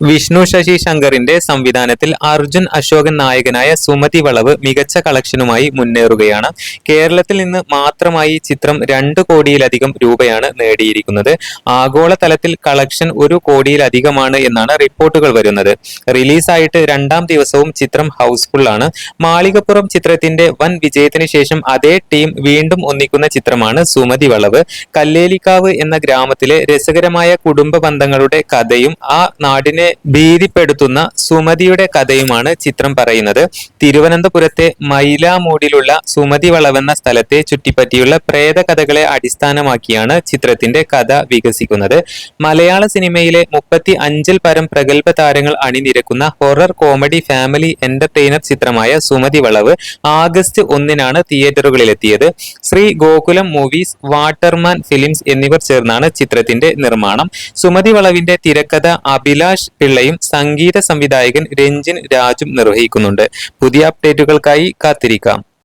വിഷ്ണു ശശി ശങ്കറിന്റെ സംവിധാനത്തിൽ അർജുൻ അശോകൻ നായകനായ സുമതി വളവ് മികച്ച കളക്ഷനുമായി മുന്നേറുകയാണ്. കേരളത്തിൽ നിന്ന് മാത്രമായി ചിത്രം രണ്ട് കോടിയിലധികം രൂപയാണ് നേടിയിരിക്കുന്നത്. ആഗോളതലത്തിൽ കളക്ഷൻ ഒരു കോടിയിലധികമാണ് എന്നാണ് റിപ്പോർട്ടുകൾ വരുന്നത്. റിലീസായിട്ട് രണ്ടാം ദിവസവും ചിത്രം ഹൗസ്ഫുൾ ആണ് മാളികപ്പുറം ചിത്രത്തിന്റെ വൻ വിജയത്തിന് ശേഷം അതേ ടീം വീണ്ടും ഒന്നിക്കുന്ന ചിത്രമാണ് സുമതി വളവ്. കല്ലേലിക്കാവ് എന്ന ഗ്രാമത്തിലെ രസകരമായ കുടുംബ ബന്ധങ്ങളുടെ കഥയും ആ നാടിനെ ഭീതിപ്പെടുത്തുന്ന സുമതിയുടെ കഥയുമാണ് ചിത്രം പറയുന്നത്. തിരുവനന്തപുരത്തെ മൈലാമൂടിലുള്ള സുമതി വളവെന്ന സ്ഥലത്തെ ചുറ്റിപ്പറ്റിയുള്ള പ്രേത കഥകളെ അടിസ്ഥാനമാക്കിയാണ് ചിത്രത്തിന്റെ കഥ വികസിക്കുന്നത്. മലയാള സിനിമയിലെ മുപ്പത്തി അഞ്ചിൽ പരം പ്രഗത്ഭ താരങ്ങൾ അണിനിരക്കുന്ന ഹൊറർ കോമഡി ഫാമിലി എന്റർടൈനർ ചിത്രമായ സുമതി വളവ് ആഗസ്റ്റ് ഒന്നിനാണ് തിയേറ്ററുകളിലെത്തിയത്. Sree Gokulam Movies Waterman Films എന്നിവർ ചേർന്നാണ് ചിത്രത്തിന്റെ നിർമ്മാണം. സുമതി വളവിന്റെ തിരക്കഥ അഭിലാഷ് പിള്ളയും സംഗീത സംവിധായകൻ രഞ്ജിൻ രാജും നിർവഹിക്കുന്നുണ്ട്. പുതിയ അപ്ഡേറ്റുകൾക്കായി കാത്തിരിക്കാം.